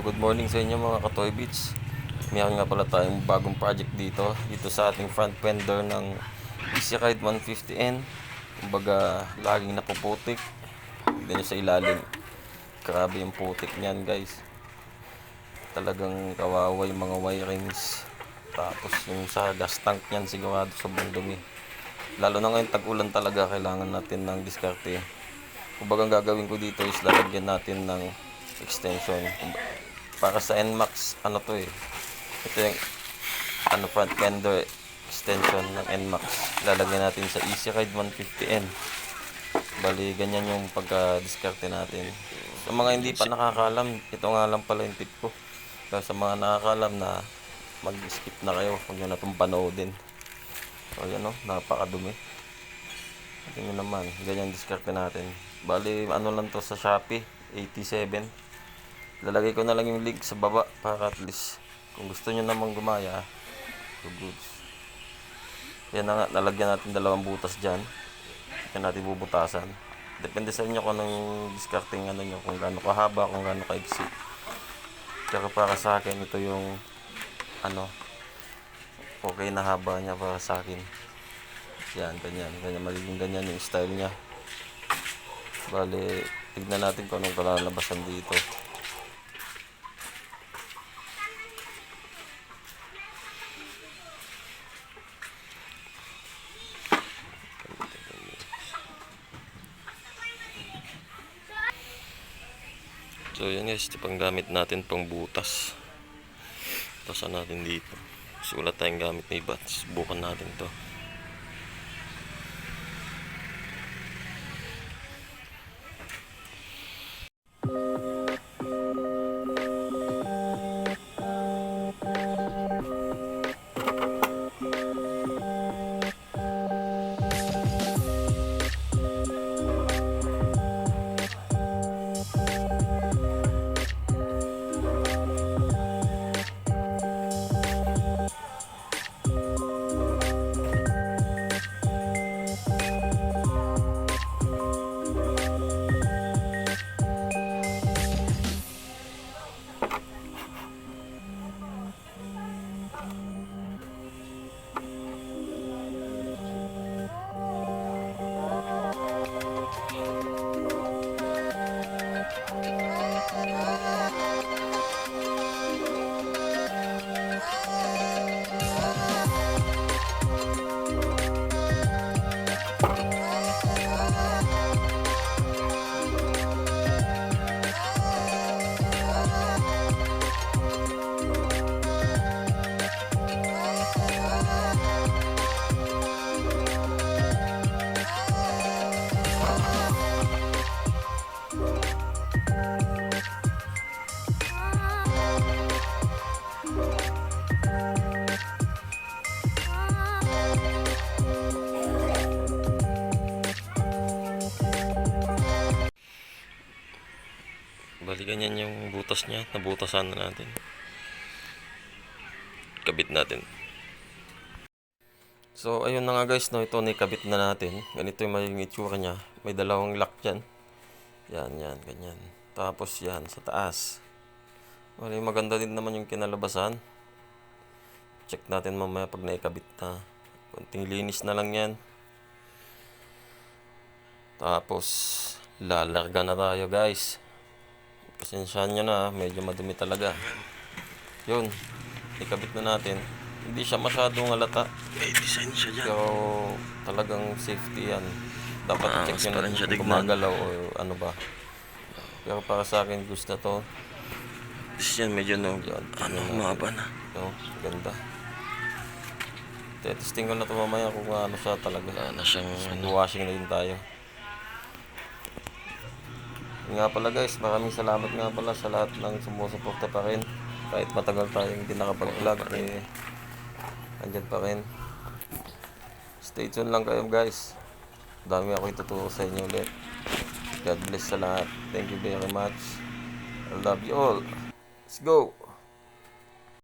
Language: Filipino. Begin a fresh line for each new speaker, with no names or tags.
Good morning sa inyo mga Katoy Beats. Meron nga pala tayong bagong project dito. Dito sa ating front fender ng Easy Ride 150N. Kumbaga, laging napuputik. Tignan nyo sa ilalim. Grabe yung putik niyan guys. Talagang kawawa yung mga wirings. Tapos yung sa gas tank niyan sigurado sobrang dumi. Lalo na ngayon tag-ulan talaga kailangan natin ng diskarte. Kumbaga ang gagawin ko dito is lalagyan natin ng extension. Para sa NMAX, ano to eh. Ito yung ano, front fender extension ng NMAX. Lalagyan natin sa Easy Ride 150N. Bali, ganyan yung pagka-diskarte natin. Sa mga hindi pa nakakalam, ito nga lang pala yung tip ko. Kaya sa mga nakakalam na mag-skip na kayo, huwag nyo na itong panoodin. So, yan o, napakadumi. Tingnan naman, ganyan diskarte natin. Bali, ano lang to sa Shopee, 87. Lalagay ko na lang yung link sa baba para at least kung gusto nyo namang gumaya, so goods. Yan na nga, nalagyan natin dalawang butas dyan. Yan natin bubutasan. Depende sa inyo kung anong discarding ano nyo, kung gaano kahaba, kung gaano kaiksi. Pero para sa akin, ito yung ano, okay na haba niya para sa akin. Yan, ganyan. Ganyan, magiging ganyan yung style niya. Bali, tignan natin kung anong kalalabasan dito. So yan guys, ito pang gamit natin pang butas. Tasan natin dito. Sulat tayong gamit na iba. Subukan natin to. Bali Thank you. Ganyan yung butas niya. Nabutasan na natin. Kabit natin. So, ayun na nga guys, no, ito nakabit na natin. Ganito yung magiging itsura niya. May dalawang lock dyan. Yan, yan, ganyan. Tapos yan, sa taas. Bali, maganda din naman yung kinalabasan. Check natin mamaya pag naikabit na. Konting linis na lang yan. Tapos, lalarga na tayo guys. Pasensyahan nyo na, medyo madumi talaga. Yun, ikabit na natin. Hindi siya masyadong halata.
May design siya dyan.
Pero talagang safety yan. Dapat
Ah,
check nyo na kung gumagalaw o ano ba. Pero para sa akin, gusto to.
Tapos yan, medyo no,
Yan,
ano, humaba na.
No, ganda. Testing ko na to mamaya kung ano siya talaga.
Na siyang, ano,
Washing na din tayo. Nga pala guys, maraming salamat nga pala sa lahat ng sumusuporta pa rin. Kahit matagal tayong hindi nakapag-vlog, eh, andyan pa rin. Stay tuned lang kayo guys. Dami ako ituturo sa inyo ulit. God bless sa lahat. Thank you very much. I love you all. Let's go!